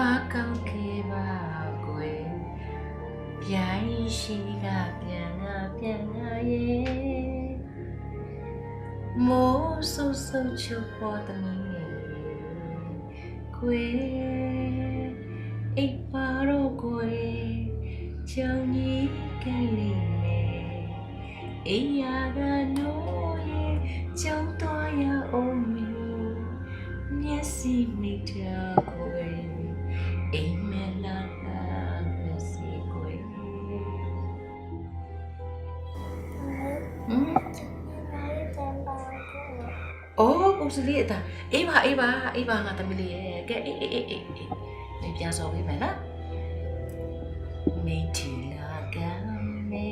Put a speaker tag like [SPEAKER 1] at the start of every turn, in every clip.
[SPEAKER 1] ဘာကောက်ခဲ့ပါကွယ်ပြိုင်ရှိကပြန်ငါပြန်ငါရဲ့မိုးဆူဆူချူပေါ်တမီကွယ်အိပ်ပါတော့ကွယ်ချောင်းကြီးကလေးမယ်အိယာကနိုးရဲ့ကြောင်းသွားရအောင်မီမျက်စိမိထားကွယ် အော်ပုံစလေးအတာအေးပါအေးပါအေးပါငါသမီးလေးရဲ့ကဲအေးအေးအေးအေးအေးနေပြန်စော်ပေးမယ်နော်မိတီလာကမ်းမေ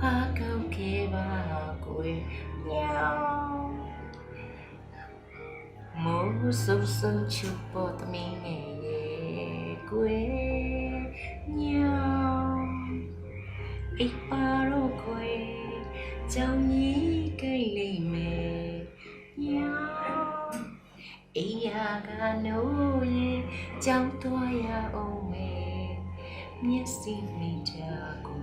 [SPEAKER 1] ဟာကောက်ကေပါကိုယ်ညောင်မိုးဆူဆူချူပေါ်သမီးငယ်ရဲ့ကိုယ်ညောင်အိပ်ပါတော့ကိုယ်ကြောင်ကြီးကိတ်လိမ့်မယ်ညာ အေးရကနိုးရင်ကြောင်းသွားရအောင်မေမျက်စိမိချာကို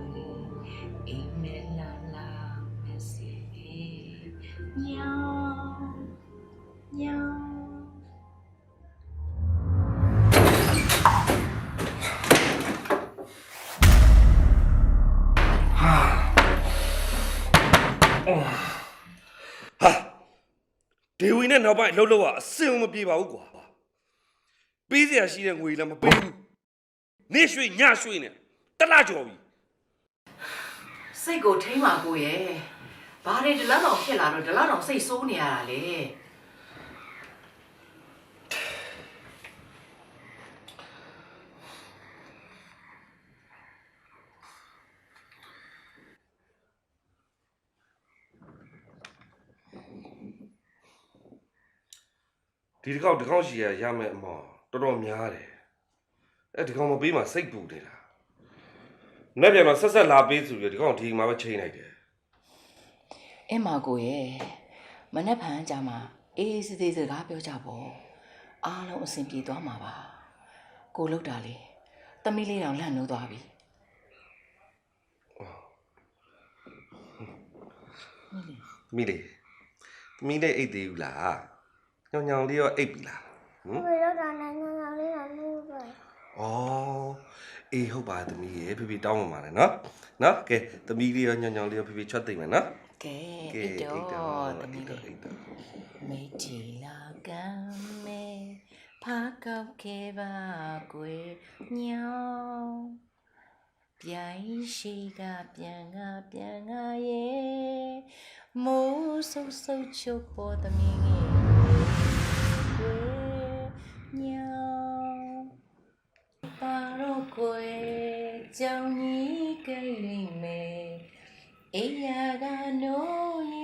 [SPEAKER 2] နဲ့နောက်ပိုင်းလှုပ်လှုပ်ကအစင်မပြေပါဘူးကွာပေးစရာရှိတဲ့ငွေလည်းမပေးဘူးနေရွှေညရွှေနဲ့တက်လာကြော်ပြီ
[SPEAKER 1] စိတ်ကိုထိမ့်ပါကိုရဲ့ဘာတွေဒီလောက်တော့ဖြစ်လာတော့ဒီလောက်တော့စိတ်ဆိုးနေရတာလေ
[SPEAKER 2] ဒီတစ်ခေါက်တစ်ခေါက်ရှိရရမယ်အမော်တော်တော်များတယ်အဲ့ဒီကောင်မပေးမှစိတ်ပူနေတာနေ့ပြန်တော့ဆက်ဆက်လာပေးဆိုပြီးဒီကောင်ဒီမှာပဲချိန်လိုက်တယ်
[SPEAKER 1] အင်းမကိုရဲ့မနေ့ဖန်ကြမှာအေးစစ်စစ်စကားပြောကြပေါ့အားလုံးအဆင်ပြေသွားမှာပါကိုလောက်တာလေတမီးလေးတောင်လန့်နိုးသွားပြီ
[SPEAKER 2] မိလေမိလေးအိတ်သေးဘူးလား ညောင်ညောင်လေးရောအိတ်ပြီလားဟမ်
[SPEAKER 3] ဘယ်တော့တာနဲ့ငငလေးကနူးပဲ
[SPEAKER 2] ဩအေးဟုတ်ပါသမီးရေဖေဖေတောင်းပါပါလေနော်နော်ကဲသမီးလေးရောညောင်ညောင်လေးရောဖေဖေချွတ်သိမ့်မယ်နော်
[SPEAKER 1] ကဲ
[SPEAKER 2] ကဲ
[SPEAKER 1] အိတ်တော့တမီး
[SPEAKER 2] အိတ်
[SPEAKER 1] လေး
[SPEAKER 2] တော့အိတ်တော့
[SPEAKER 1] မေတီလာကံမေဖာကောက်ခေပါကွယ်ညောင်းပြိုင်ရှိကပြန်ကပြန်ကရဲ့မိုးဆုပ်ဆုပ်ချုပ်ပေါ်သမီးငယ် ကွယ်ညောင်းပါတော့ကွယ်ကြောင်ကြီးကိတ်လိမ့်မယ်အေးရကနိုးရ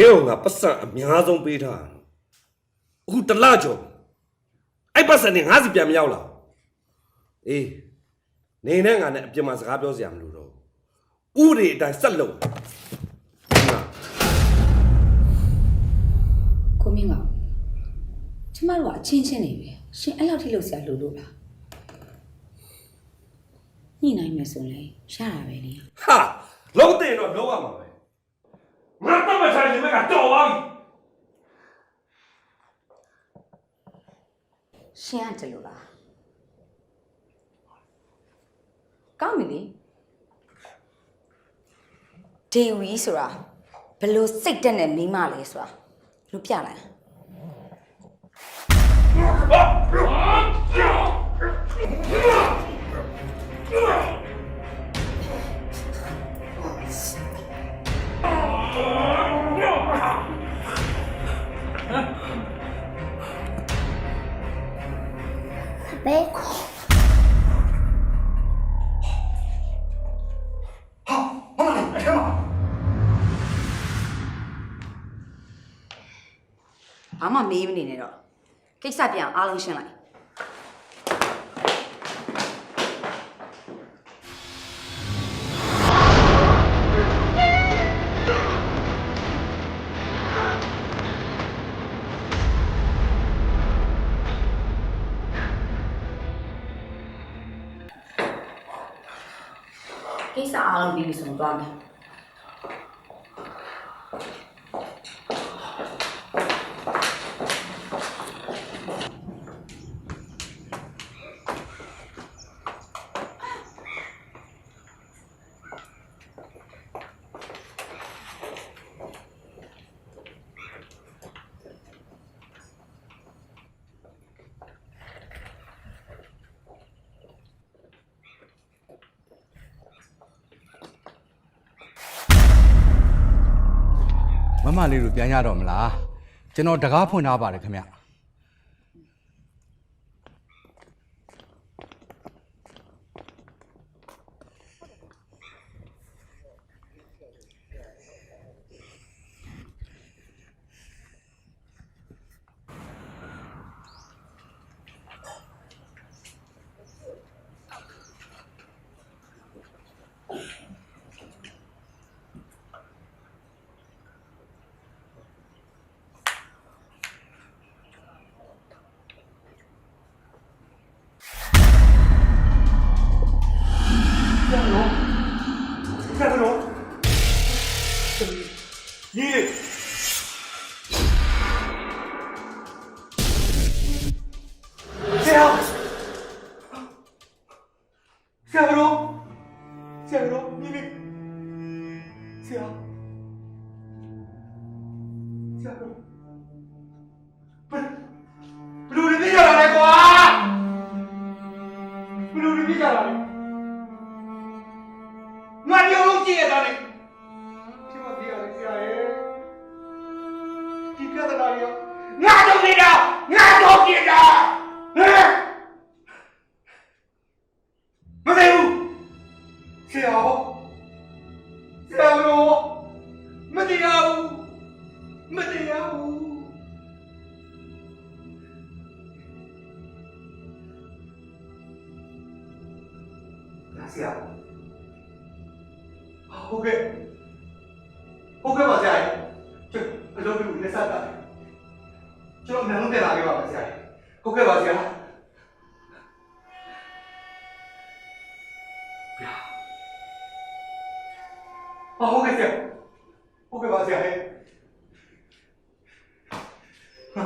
[SPEAKER 2] နေအောင်ငါပတ်စံအများဆုံးပေးထားတာအခုတစ်လကျော်အဲ့ပတ်စံနေငါစီပြန်မရောက်လာဘူးအေးနေနဲ့ငါနဲ့အပြင်မှာစကားပြောစရာမလိုတော့ဘူးဥတွေအတိုင်းဆက်လုပ်ငါ
[SPEAKER 4] ကိုမင်းကကျမတို့ကအချင်းချင်းနေပဲရှင်အဲ့လောက်ထိလုပ်စရာလိုလို့လားညှိနိုင်မယ်ဆိုရင်ရတာပဲလေ
[SPEAKER 2] ဟာလုံးတင်တော့လုံးရမှာပဲ ငါတော့မ
[SPEAKER 5] ဆိုင်နေမဲ့ကတော်သွားပြီ
[SPEAKER 4] ရှင်ကတယ်လို့လားကောင်းပြီလေဒေဝီဆိုတာဘယ်လို့စိတ်တက်နဲ့မိန်းမလဲဆိုတာလူပြလိုက်
[SPEAKER 3] ဘယ်
[SPEAKER 4] ဘာမှမေးမနေနဲ့တော့ကိစ္စပြန်အားလုံးရှင်းလိုက် ကိစ္စအားလုံးပြီးပြီဆို မယ်
[SPEAKER 6] မမလေးတို့ပြန်ရတော့မလားကျွန်တော်တကားဖွင့်ထားပါတယ်ခင်ဗျ
[SPEAKER 5] ရေဆရာဆရာဘလို့ဆရာဘလို့မြေမြေဆရာဆရာဘလို့ဘယ်ဘလို့ဒီပြရတာလဲကွာဘလို့ဒီပြရတာလဲငါမျိုးလုံးကြည့်ရတာလေ ဆရာဟုတ်ကဲ့ဟုတ်ကဲ့ပါဆရာကြီးကျွန်အလုပ်ပြုလက်ဆက်တာကျွန်တော်မြန်လို့တက်လာခဲ့ပါမယ်ဆရာကြီးဟုတ်ကဲ့ပါဆရာဗျာ啊ဟုတ်ကဲ့ဆရာဟုတ်ကဲ့ပါဆရာကြီးဟာ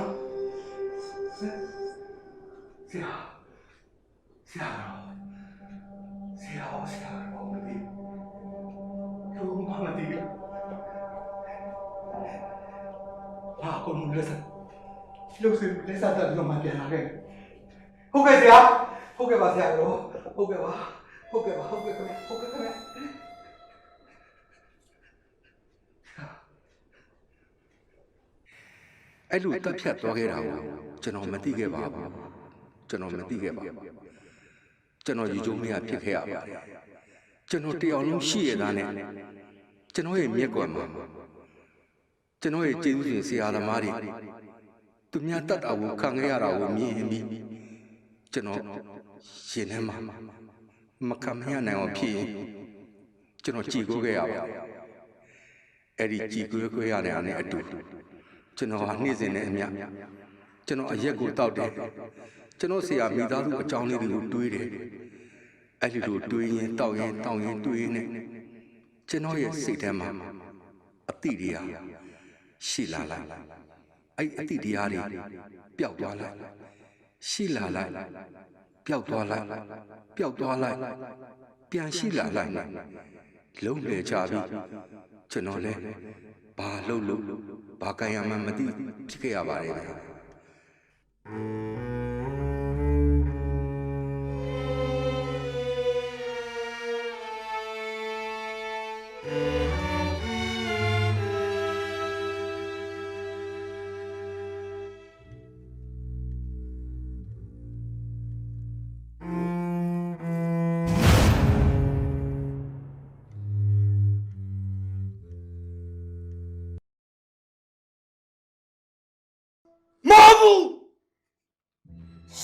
[SPEAKER 5] ဆရာ Lo sé, lesa ta lo ma pian la ke. ဟုတ်ကဲ့ဆရာဟုတ်ကဲ့ပါဆရာရောဟုတ်ကဲ့ပါဟုတ်ကဲ့ပါဟုတ်ကဲ့ခင်ဗျဟုတ်ကဲ့ခင်ဗျ
[SPEAKER 6] အဲ့လိုတက်ဖြတ်သွားခဲ့တာကိုကျွန်တော်မသိခဲ့ပါဘူးကျွန်တော်မသိခဲ့ပါဘူးကျွန်တော်ယူကျုံလေးကဖြစ်ခဲ့ရပါတယ်ကျွန်တော်တယောက်လုံးရှိရတာနဲ့ကျွန်တော်ရဲ့မျက်ကွယ်မှာကျွန်တော်ရဲ့ကျေးဇူးရှင်ဆရာသမားတွေ သူများတတ်တာကိုခံခဲ့ရတာကိုမြင်ပြီးကျွန်တော်ရှင်ထဲမှာမခံမရနိုင်အောင်ဖြစ်ရင်ကျွန်တော်ကြည်ကိုးခဲ့ရပါတယ်အဲ့ဒီကြည်ကိုးခဲ့ရတဲ့အနဲ့အတူကျွန်တော်ဟာနေ့စဉ်နဲ့အမျှကျွန်တော်အရက်ကိုတောက်တယ်ကျွန်တော်ဆရာမိသားစုအကြောင်းလေးတွေကိုတွေးတယ်အဲ့ဒီလိုတွေးရင်တောက်ရင်တောက်ရင်တွေးရင်နဲ့ကျွန်တော်ရဲ့စိတ်ထဲမှာအတိတွေကရှိလာလိုက် အဲ့အတိတရားတွေပျောက်သွားလိုက်ရှိလာလိုက်ပျောက်သွားလိုက်ပျောက်သွားလိုက်ပြန်ရှိလာလိုက်လုံးလေချပြီကျွန်တော်လဲဘာလှုပ်လို့ဘာကံရမှန်းမသိဖြစ်ခဲ့ရပါတယ်ဗျာ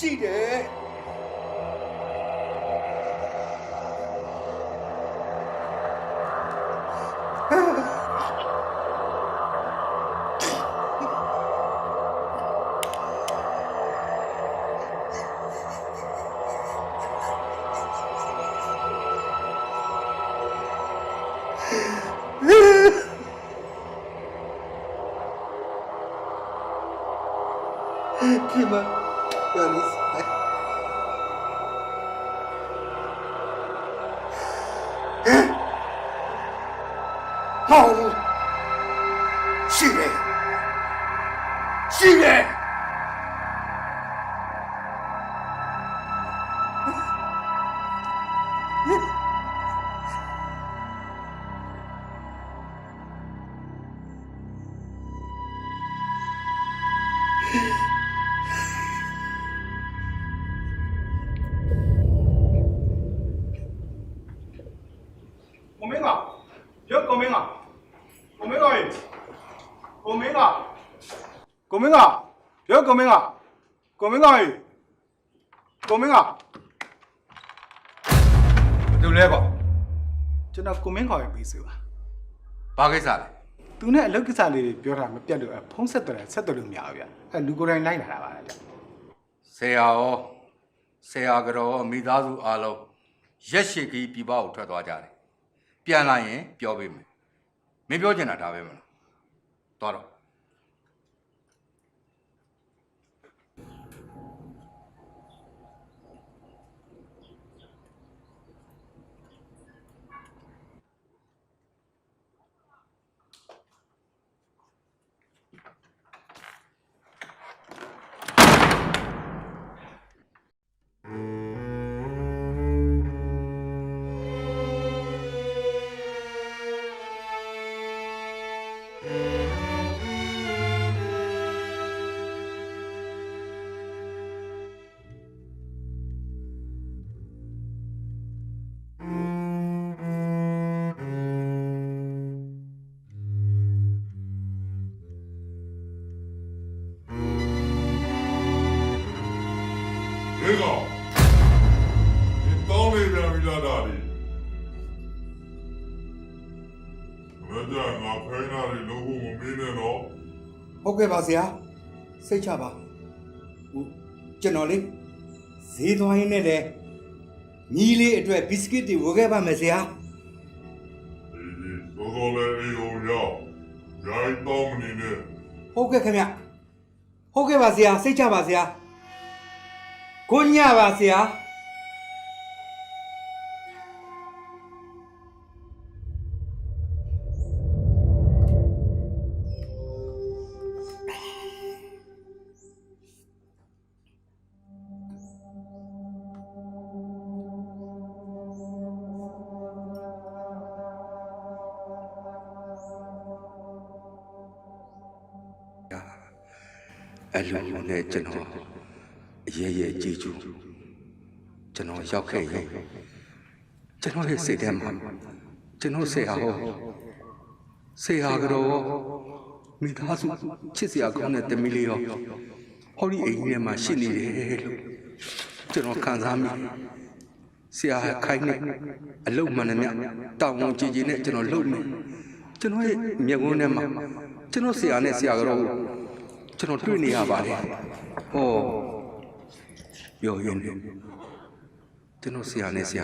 [SPEAKER 5] ရှိတယ် Kima, Yanis. ဟောရှိ
[SPEAKER 7] မင်းကရုပ်ကိုမင်းကကိုမင်းကရေကိုမင်းက
[SPEAKER 6] သူလဲကွာ
[SPEAKER 7] ကျွန်တော်ကိုမင်းခေါ်ရင်ပြီးစီပါ
[SPEAKER 6] ဘာကိစ္စလဲ
[SPEAKER 7] သူနဲ့အလုပ်ကိစ္စလေးတွေပြောတာမပြတ်လို့အဲဖုံးဆက်တယ်ဆက်တယ်လို့မရဘူးဗျအဲလူကိုယ်တိုင်လိုက်လာတာပါဗျ
[SPEAKER 6] ဆရာရောဆရာကတော့မိသားစုအားလုံးရက်ရှိကြီးပြပကိုထွက်သွားကြတယ်ပြန်လာရင်ပြောပေးမယ်မင်းပြောချင်တာဒါပဲမလားသွား
[SPEAKER 8] တော့
[SPEAKER 5] ဟုတ်ကဲ့ပါဆရာစိတ်ချပါဟိုကျွန်တော်လေးဈေးသွားရင်းနဲ့လေညီလေးအတွက်ဘီစကစ်တွေဝယ်ခဲ့ပါမယ်ဆရာ
[SPEAKER 8] ဒီဒီသောသောလေးအေးအောင်ရောက်ရိုင်းတောင်းမနေနဲ့
[SPEAKER 5] ဟုတ်ကဲ့ခင်ဗျဟုတ်ကဲ့ပါဆရာစိတ်ချပါဆရာကိုညပါဆရာ
[SPEAKER 6] အလူနဲ့ကျွန်တော်အရေးရဲ့ကြည်ကျူးကျွန်တော်ရောက်ခဲ့ရင်ကျွန်တော်ရဲ့စိတ်ထဲမှာကျွန်တော်ဆရာဟောဆရာကတော့မိသားစုချစ်စရာကောင်းတဲ့တမီးလေးရောဟောဒီအိမ်ကြီးထဲမှာရှိနေတယ်လို့ကျွန်တော်ခံစားမိဆရာခိုင်းနေအလုတ်မှန်တယ်မြတောင်းဝန်ကြည်ကြည်နဲ့ကျွန်တော်လုပ်နေကျွန်တော်ရဲ့မျက်ဝန်းထဲမှာကျွန်တော်ဆရာနဲ့ဆရာကတော့ ကျွန်တော်တွေ့နေရပါတယ်။ဟောပြောရင်းနဲ့ကျွန်တော်ဆရာနဲ့ဆရာ